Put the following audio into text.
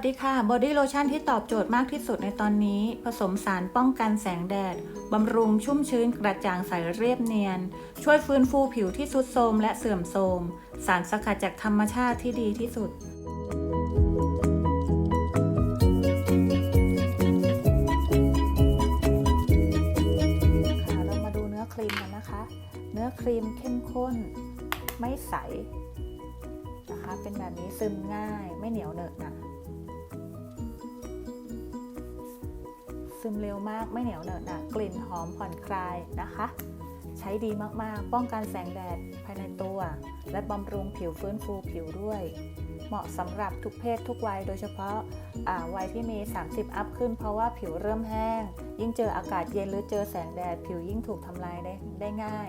วัสดีค่ะ บอดี้โลชั่นที่ตอบโจทย์มากที่สุดในตอนนี้ ผสมสารป้องกันแสงแดด บำรุงชุ่มชื้นกระจ่างใสเรียบเนียน ช่วยฟื้นฟูผิวที่ทรุดโทรมและเสื่อมโทรม สารสกัดจากธรรมชาติที่ดีที่สุดค่ะเรามาดูเนื้อครีมกันนะคะ เนื้อครีมเข้มข้น ไม่ใสนะคะ เป็นแบบนี้ซึมง่าย ไม่เหนียวเหนอะหนะ ซึมเร็วมากไม่เหนียวเหนอะหนะกลิ่นหอมผ่อนคลายนะคะ ใช้ดีมากๆ ป้องกันแสงแดดภายในตัว และบำรุงผิวฟื้นฟูผิวด้วย เหมาะสำหรับทุกเพศทุกวัยโดยเฉพาะาวัยที่มี 30 อัพขึ้นเพราะว่าผิวเริ่มแห้ง ยิ่งเจออากาศเย็นหรือเจอแสงแดด ผิวยิ่งถูกทำลายได้ได้ง่าย